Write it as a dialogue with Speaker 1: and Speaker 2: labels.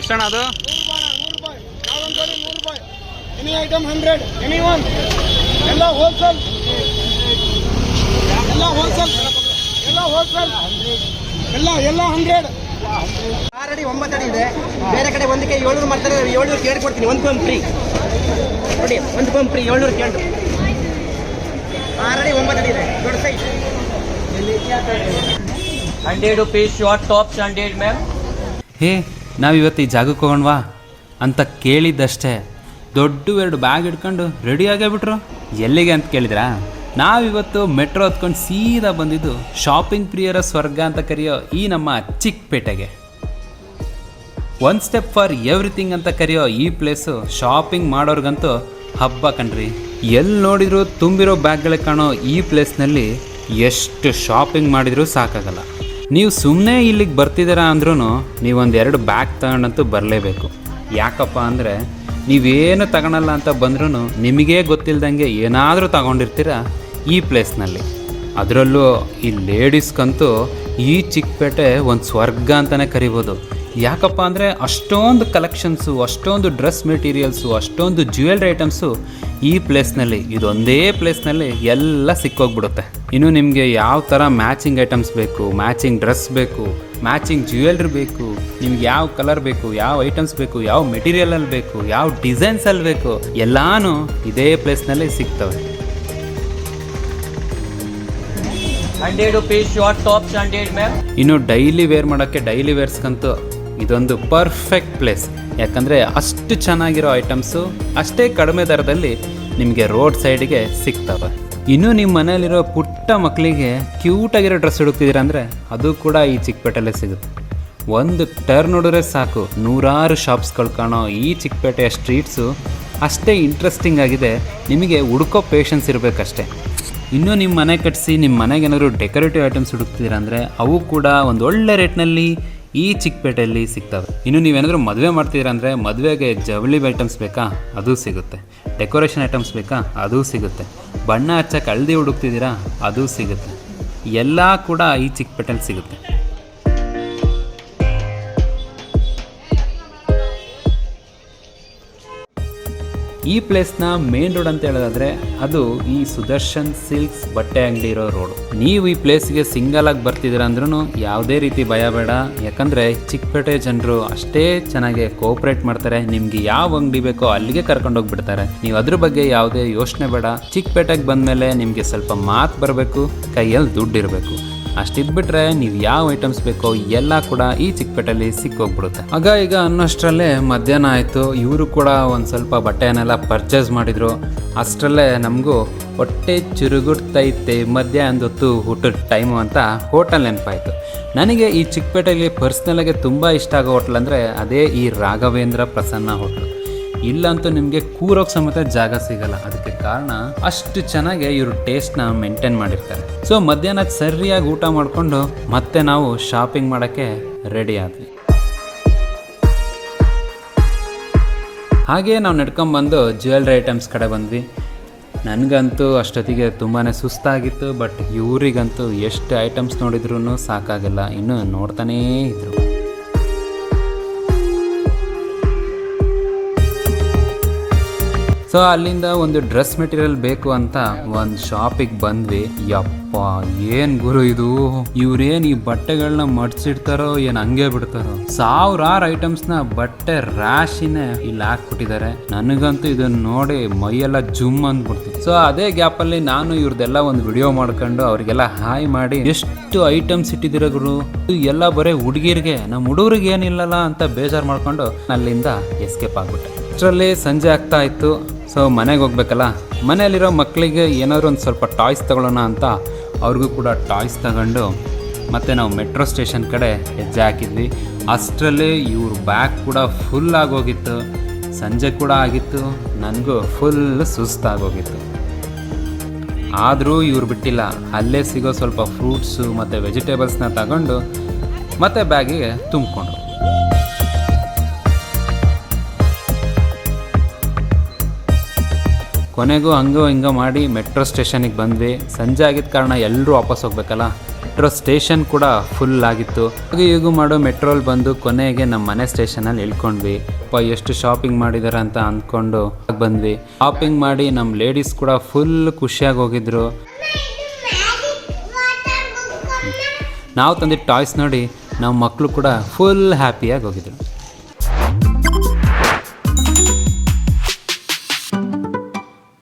Speaker 1: ಎಷ್ಟಣ್ಣ ಅದು?
Speaker 2: Any item hundred any one ಎಲ್ಲ wholesale ಎಲ್ಲ ಹೋಲ್ಸೇಲ್ ಎಲ್ಲ ಹೋಲ್ಸೇಲ್ ಎಲ್ಲ ಎಲ್ಲ ಹಂಡ್ರೆಡ್
Speaker 3: ಅಡಿ ಒಂಬತ್ತು ಅಡಿ ಇದೆ. ಬೇರೆ ಕಡೆ ಒಂದಕ್ಕೆ ಏಳ್ನೂರು ಮಾಡ್ತಾರೆ ಏಳ್ನೂರು ಕೇಳಿ ಕೊಡ್ತೀನಿ. ಒಂದು ಪಂಪ್ ಫ್ರೀ ನೋಡಿ ಒಂದು ಪಂಪ್ ಫ್ರೀ ಏಳ್ನೂರು ಕೇಳು ಅಡಿ ಒಂಬತ್ತು ಅಡಿ ಇದೆ. ದೊಡ್ಡ size
Speaker 4: hundred rupees short tops hundred ma'am
Speaker 1: ಹೇ ನಾವಿವತ್ತು ಈ ಜಾಗಕ್ಕೆ ಹೋಗೋಣವಾ ಅಂತ ಕೇಳಿದ್ದಷ್ಟೇ. ದೊಡ್ಡ ಎರಡು ಬ್ಯಾಗ್ ಹಿಡ್ಕೊಂಡು ರೆಡಿ ಆಗೇ ಬಿಟ್ರು ಎಲ್ಲಿಗೆ ಅಂತ ಕೇಳಿದ್ರಾ? ನಾವಿವತ್ತು ಮೆಟ್ರೋ ಹತ್ಕೊಂಡು ಸೀದಾ ಬಂದಿದ್ದು ಶಾಪಿಂಗ್ ಪ್ರಿಯರ ಸ್ವರ್ಗ ಅಂತ ಕರೆಯೋ ಈ ನಮ್ಮ ಚಿಕ್ಕಪೇಟೆಗೆ. ಒನ್ ಸ್ಟೆಪ್ ಫಾರ್ ಎವ್ರಿಥಿಂಗ್ ಅಂತ ಕರೆಯೋ ಈ ಪ್ಲೇಸು ಶಾಪಿಂಗ್ ಮಾಡೋರ್ಗಂತೂ ಹಬ್ಬ ಕಣ್ರಿ. ಎಲ್ಲಿ ನೋಡಿದ್ರು ತುಂಬಿರೋ ಬ್ಯಾಗ್ಗಳಿಗೆ ಕಾಣೋ ಈ ಪ್ಲೇಸ್ನಲ್ಲಿ ಎಷ್ಟು ಶಾಪಿಂಗ್ ಮಾಡಿದರೂ ಸಾಕಾಗಲ್ಲ. ನೀವು ಸುಮ್ಮನೆ ಇಲ್ಲಿಗೆ ಬರ್ತಿದ್ದೀರಾ ಅಂದ್ರೂ ನೀವೊಂದು ಎರಡು ಬ್ಯಾಗ್ ತಗೊಂಡಂತೂ ಬರಲೇಬೇಕು. ಯಾಕಪ್ಪ ಅಂದರೆ ನೀವೇನು ತಗೊಳಲ್ಲ ಅಂತ ಬಂದ್ರೂ ನಿಮಗೇ ಗೊತ್ತಿಲ್ದಂಗೆ ಏನಾದರೂ ತಗೊಂಡಿರ್ತೀರ ಈ ಪ್ಲೇಸ್ನಲ್ಲಿ. ಅದರಲ್ಲೂ ಈ ಲೇಡೀಸ್ಗಂತೂ ಈ ಚಿಕ್ಕಪೇಟೆ ಒಂದು ಸ್ವರ್ಗ ಅಂತಲೇ ಕರಿಬೋದು. ಯಾಕಪ್ಪ ಅಂದರೆ ಅಷ್ಟೊಂದು ಕಲೆಕ್ಷನ್ಸು ಅಷ್ಟೊಂದು ಡ್ರೆಸ್ ಮೆಟೀರಿಯಲ್ಸು ಅಷ್ಟೊಂದು ಜ್ಯುವೆಲ್ರಿ ಐಟಮ್ಸು ಈ ಪ್ಲೇಸ್ನಲ್ಲಿ ಇದೊಂದೇ ಪ್ಲೇಸ್ನಲ್ಲಿ ಎಲ್ಲ ಸಿಕ್ಕೋಗ್ಬಿಡುತ್ತೆ. ಇನ್ನು ನಿಮಗೆ ಯಾವ ಥರ ಮ್ಯಾಚಿಂಗ್ ಐಟಮ್ಸ್ ಬೇಕು ಮ್ಯಾಚಿಂಗ್ ಡ್ರೆಸ್ ಬೇಕು ಮ್ಯಾಚಿಂಗ್ ಜ್ಯುವೆಲ್ರಿ ಬೇಕು ನಿಮ್ಗೆ ಯಾವ ಕಲರ್ ಬೇಕು ಯಾವ ಐಟಮ್ಸ್ ಬೇಕು ಯಾವ ಮೆಟೀರಿಯಲಲ್ಲಿ ಬೇಕು ಯಾವ ಡಿಸೈನ್ಸಲ್ಲಿ ಬೇಕು ಎಲ್ಲಾನು ಇದೇ ಪ್ಲೇಸ್ನಲ್ಲಿ ಸಿಗ್ತವೆ. ಇನ್ನು ಡೈಲಿ ವೇರ್ ಮಾಡೋಕ್ಕೆ ಡೈಲಿ ವೇರ್ಸ್ಗಂತೂ ಇದೊಂದು ಪರ್ಫೆಕ್ಟ್ ಪ್ಲೇಸ್ ಯಾಕಂದರೆ ಅಷ್ಟು ಚೆನ್ನಾಗಿರೋ ಐಟಮ್ಸು ಅಷ್ಟೇ ಕಡಿಮೆ ದರದಲ್ಲಿ ನಿಮಗೆ ರೋಡ್ ಸೈಡಿಗೆ ಸಿಗ್ತವೆ. ಇನ್ನು ನಿಮ್ಮ ಮನೆಯಲ್ಲಿರೋ ಪುಟ್ಟ ಮಕ್ಕಳಿಗೆ ಕ್ಯೂಟಾಗಿರೋ ಡ್ರೆಸ್ ಹುಡುಕ್ತಿದ್ದೀರ ಅಂದರೆ ಅದು ಕೂಡ ಈ ಚಿಕ್ಕಪೇಟೆಲ್ಲೇ ಸಿಗುತ್ತೆ. ಒಂದು ಟರ್ನ್ ನೋಡಿದ್ರೆ ಸಾಕು. ನೂರಾರು ಶಾಪ್ಸ್ಗಳು ಕಾಣೋ ಈ ಚಿಕ್ಕಪೇಟೆಯ ಸ್ಟ್ರೀಟ್ಸು ಅಷ್ಟೇ ಇಂಟ್ರೆಸ್ಟಿಂಗ್ ಆಗಿದೆ. ನಿಮಗೆ ಹುಡುಕೋ ಪೇಷನ್ಸ್ ಇರಬೇಕಷ್ಟೇ. ಇನ್ನು ನಿಮ್ಮ ಮನೆ ಕಟ್ಟಿಸಿ ನಿಮ್ಮ ಮನೆಗೆ ಏನಾದರೂ ಡೆಕೋರೇಟಿವ್ ಐಟಮ್ಸ್ ಹುಡುಕ್ತಿದ್ದೀರ ಅಂದರೆ ಅವು ಕೂಡ ಒಂದು ಒಳ್ಳೆ ರೇಟ್ನಲ್ಲಿ ಈ ಚಿಕ್ಕಪೇಟೆಯಲ್ಲಿ ಸಿಗ್ತವೆ. ಇನ್ನು ನೀವೇನಾದರೂ ಮದುವೆ ಮಾಡ್ತಿದ್ದೀರ ಅಂದರೆ ಮದುವೆಗೆ ಜವಳಿ ಐಟಮ್ಸ್ ಬೇಕಾ? ಅದು ಸಿಗುತ್ತೆ. ಡೆಕೋರೇಷನ್ ಐಟಮ್ಸ್ ಬೇಕಾ? ಅದು ಸಿಗುತ್ತೆ. ಬಣ್ಣ ಹಚ್ಚಕ್ಕೆ ಹಳದಿ ಹುಡುಕ್ತಿದ್ದೀರಾ? ಅದು ಸಿಗುತ್ತೆ. ಎಲ್ಲ ಕೂಡ ಈ ಚಿಕ್ಕಪೇಟೆಯಲ್ಲಿ ಸಿಗುತ್ತೆ. ಈ ಪ್ಲೇಸ್ನ ಮೇನ್ ರೋಡ್ ಅಂತ ಹೇಳೋದಾದ್ರೆ ಅದು ಈ ಸುದರ್ಶನ್ ಸಿಲ್ಕ್ಸ್ ಬಟ್ಟೆ ಅಂಗಡಿ ಇರೋ ರೋಡ್. ನೀವು ಈ ಪ್ಲೇಸ್ಗೆ ಸಿಂಗಲ್ ಆಗಿ ಬರ್ತಿದ್ದೀರಾ ಅಂದ್ರೂ ಯಾವುದೇ ರೀತಿ ಭಯ ಬೇಡ. ಯಾಕಂದ್ರೆ ಚಿಕ್ಕಪೇಟೆ ಜನರು ಅಷ್ಟೇ ಚೆನ್ನಾಗಿ ಕೋಆಪರೇಟ್ ಮಾಡ್ತಾರೆ. ನಿಮ್ಗೆ ಯಾವ ಅಂಗಡಿ ಬೇಕೋ ಅಲ್ಲಿಗೆ ಕರ್ಕೊಂಡು ನೀವು ಅದ್ರ ಬಗ್ಗೆ ಯಾವುದೇ ಯೋಚನೆ ಬೇಡ. ಚಿಕ್ಕಪೇಟೆಗೆ ಬಂದಮೇಲೆ ನಿಮಗೆ ಸ್ವಲ್ಪ ಮಾತು ಬರಬೇಕು. ಕೈಯಲ್ಲಿ ದುಡ್ಡು ಇರಬೇಕು. ಅಷ್ಟಿದ್ಬಿಟ್ರೆ ನೀವು ಯಾವ ಐಟಮ್ಸ್ ಬೇಕೋ ಎಲ್ಲ ಕೂಡ ಈ ಚಿಕ್ಕಪೇಟೆಯಲ್ಲಿ ಸಿಕ್ಕೋಗ್ಬಿಡುತ್ತೆ. ಆಗ ಈಗ ಅನ್ನೋಷ್ಟರಲ್ಲೇ ಮಧ್ಯಾಹ್ನ ಆಯಿತು. ಇವರು ಕೂಡ ಒಂದು ಸ್ವಲ್ಪ ಬಟ್ಟೆಯನ್ನೆಲ್ಲ ಪರ್ಚೇಸ್ ಮಾಡಿದ್ರು. ಅಷ್ಟರಲ್ಲೇ ನಮಗೂ ಹೊಟ್ಟೆ ಚುರುಗುಡ್ತೈತೆ ಮಧ್ಯಾಹ್ನದ ಹೊತ್ತು ಊಟದ ಟೈಮು ಅಂತ ಹೋಟೆಲ್ ನೆನಪಾಯಿತು. ನನಗೆ ಈ ಚಿಕ್ಕಪೇಟೆಯಲ್ಲಿ ಪರ್ಸ್ನಲಾಗೆ ತುಂಬ ಇಷ್ಟ ಆಗೋ ಹೋಟ್ಲ್ ಅಂದರೆ ಅದೇ ಈ ರಾಘವೇಂದ್ರ ಪ್ರಸನ್ನ ಹೋಟ್ಲು ಇಲ್ಲಂತೂ ನಿಮಗೆ ಕೂರೋಕ್ ಸಮೇತ ಜಾಗ ಸಿಗಲ್ಲ. ಅದಕ್ಕೆ ಕಾರಣ ಅಷ್ಟು ಚೆನ್ನಾಗಿ ಇವರು ಟೇಸ್ಟ್ನ ಮೇಂಟೈನ್ ಮಾಡಿರ್ತಾರೆ. ಸೊ ಮಧ್ಯಾಹ್ನ ಸರಿಯಾಗಿ ಊಟ ಮಾಡಿಕೊಂಡು ಮತ್ತೆ ನಾವು ಶಾಪಿಂಗ್ ಮಾಡೋಕ್ಕೆ ರೆಡಿ ಆದ್ವಿ. ಹಾಗೆ ನಾವು ನಡ್ಕೊಂಬಂದು ಜ್ಯುವೆಲ್ರಿ ಐಟಮ್ಸ್ ಕಡೆ ಬಂದ್ವಿ. ನನಗಂತೂ ಅಷ್ಟೊತ್ತಿಗೆ ತುಂಬಾ ಸುಸ್ತಾಗಿತ್ತು ಬಟ್ ಇವರಿಗಂತೂ ಎಷ್ಟು ಐಟಮ್ಸ್ ನೋಡಿದ್ರೂ ಸಾಕಾಗಲ್ಲ. ಇನ್ನೂ ನೋಡ್ತಾನೇ ಇದ್ರು. ಸೊ ಅಲ್ಲಿಂದ ಒಂದು ಡ್ರೆಸ್ ಮೆಟೀರಿಯಲ್ ಬೇಕು ಅಂತ ಒಂದು ಶಾಪಿಗೆ ಬಂದ್ವಿ. ಯಪ್ಪ, ಏನ್ ಗುರು ಇದು? ಇವ್ರೇನ್ ಈ ಬಟ್ಟೆಗಳನ್ನ ಮಡ್ಸಿಡ್ತಾರೋ, ಏನ್ ಹಂಗೆ ಬಿಡ್ತಾರೋ? ಸಾವಿರಾರು ನ ಬಟ್ಟೆ ರಾಶಿನೇ ಇಲ್ಲಿ ಹಾಕ್ಬಿಟ್ಟಿದ್ದಾರೆ. ನನಗಂತೂ ಇದನ್ನ ನೋಡಿ ಮೈಯೆಲ್ಲ ಜುಮ್ ಅಂದ್ಬಿಡ್ತು. ಸೊ ಅದೇ ಗ್ಯಾಪ್ ಅಲ್ಲಿ ನಾನು ಇವ್ರದೆಲ್ಲ ಒಂದು ವಿಡಿಯೋ ಮಾಡ್ಕೊಂಡು ಅವ್ರಿಗೆಲ್ಲ ಹಾಯ್ ಮಾಡಿ, ಎಷ್ಟು ಐಟಮ್ಸ್ ಇಟ್ಟಿದಿರ ಗುರು? ಎಲ್ಲ ಬರೀ ಹುಡುಗಿರ್ಗೆ ನಮ್ಮ ಹುಡುಗರಿಗೆ ಏನಿಲ್ಲಲ್ಲ ಅಂತ ಬೇಜಾರು ಮಾಡ್ಕೊಂಡು ಅಲ್ಲಿಂದ ಎಸ್ಕೇಪ್ ಆಗ್ಬಿಟ್ಟೆ. ಅಷ್ಟರಲ್ಲಿ ಸಂಜೆ ಆಗ್ತಾ ಇತ್ತು. ಸೊ ಮನೆಗೆ ಹೋಗ್ಬೇಕಲ್ಲ? ಮನೆಯಲ್ಲಿರೋ ಮಕ್ಕಳಿಗೆ ಏನಾದ್ರು ಒಂದು ಸ್ವಲ್ಪ ಟಾಯ್ಸ್ ತಗೊಳ್ಳೋಣ ಅಂತ ಅವ್ರಿಗೂ ಕೂಡ ಟಾಯ್ಸ್ ತಗೊಂಡು ಮತ್ತು ನಾವು ಮೆಟ್ರೋ ಸ್ಟೇಷನ್ ಕಡೆ ಹೆಜ್ಜೆ ಹಾಕಿದ್ವಿ. ಅಷ್ಟರಲ್ಲಿ ಇವ್ರ ಬ್ಯಾಗ್ ಕೂಡ ಫುಲ್ ಆಗೋಗಿತ್ತು. ಸಂಜೆ ಕೂಡ ಆಗಿತ್ತು. ನನಗೂ ಫುಲ್ ಸುಸ್ತಾಗೋಗಿತ್ತು. ಆದರೂ ಇವ್ರು ಬಿಟ್ಟಿಲ್ಲ. ಅಲ್ಲೇ ಸಿಗೋ ಸ್ವಲ್ಪ ಫ್ರೂಟ್ಸು ಮತ್ತು ವೆಜಿಟೇಬಲ್ಸ್ನ ತಗೊಂಡು ಮತ್ತೆ ಬ್ಯಾಗಿಗೆ ತುಂಬಿಕೊಂಡ್ರು. ಕೊನೆಗೂ ಹಂಗೋ ಹಿಂಗೋ ಮಾಡಿ ಮೆಟ್ರೋ ಸ್ಟೇಷನಿಗೆ ಬಂದ್ವಿ. ಸಂಜೆ ಆಗಿದ್ದ ಕಾರಣ ಎಲ್ಲರೂ ವಾಪಸ್ ಹೋಗ್ಬೇಕಲ್ಲ? ಮೆಟ್ರೋ ಸ್ಟೇಷನ್ ಕೂಡ ಫುಲ್ ಆಗಿತ್ತು. ಹಾಗೆ ಈಗ ಮಾಡೋ ಮೆಟ್ರೋಲ್ ಬಂದು ಕೊನೆಗೆ ನಮ್ಮ ಮನೆ ಸ್ಟೇಷನಲ್ಲಿ ಇಳ್ಕೊಂಡ್ವಿ ಅಪ್ಪ ಎಷ್ಟು ಶಾಪಿಂಗ್ ಮಾಡಿದಾರೆ ಅಂತ ಅಂದ್ಕೊಂಡು ಬಂದ್ವಿ. ಶಾಪಿಂಗ್ ಮಾಡಿ ನಮ್ಮ ಲೇಡೀಸ್ ಕೂಡ ಫುಲ್ ಖುಷಿಯಾಗಿ ಹೋಗಿದ್ರು. ನಾವು ತಂದಿದ್ದ ಟಾಯ್ಸ್ ನೋಡಿ ನಮ್ಮ ಮಕ್ಕಳು ಕೂಡ ಫುಲ್ ಹ್ಯಾಪಿಯಾಗಿ ಹೋಗಿದ್ರು.